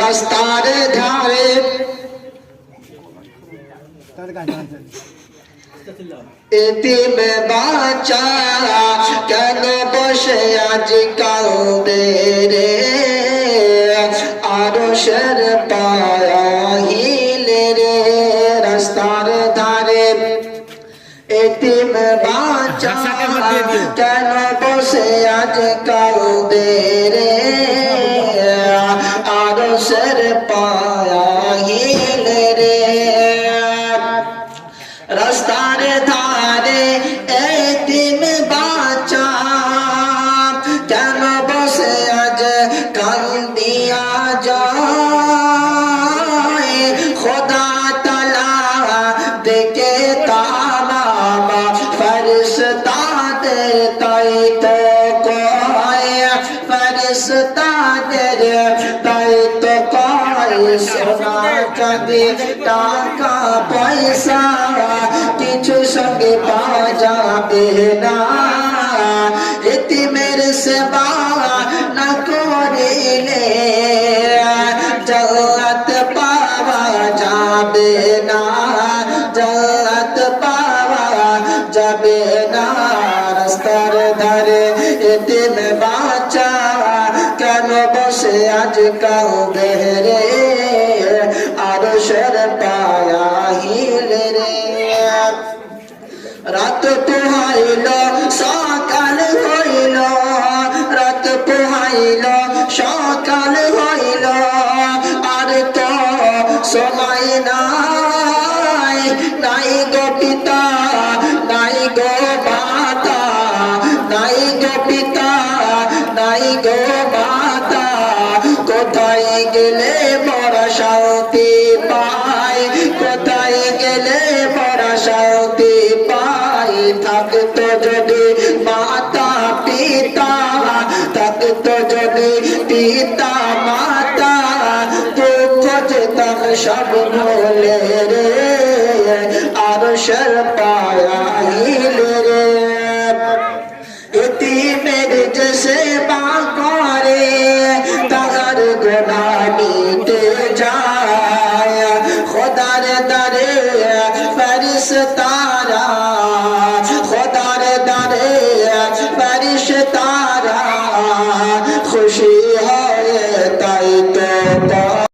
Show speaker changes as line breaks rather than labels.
রাস্তার ধারে। এতিম বাচ্চা কেন বসে আজ কাউবে কেন বসে আজ কাউবে রে আরও শের পাহিলে রে রাস্তার ধারে এতিম বাচ্চা কেন বসে আজ কান্দিয়া যায় খোদা তালা দেখে টাকা পয়সা কিছু সঙ্গে পাওয়া যাবে না এতিমের সেবা না করিলে জগত পাওয়া যাবে না জগত পাওয়া যাবে না রাস্তার ধারে এতিম বাচ্চা কেন বসে আজ কাউ বেহরে আর সর পায়া হিলে রে। রাত পোহাইল, সকাল হইল। রাত পোহাইল, সকাল হইল। আর তো সময় নাই নাই গো গো মাতা, কোথায় গেলে মরা পাই? কোথায় গেলে মরা থাকতো যদি মাতা পিতা, থাকতো যদি পিতা মাতা, দুঃখ যেতাম সব ভোলে রে, আর পায়াইলে রে। এতিমের যে সেবা তারা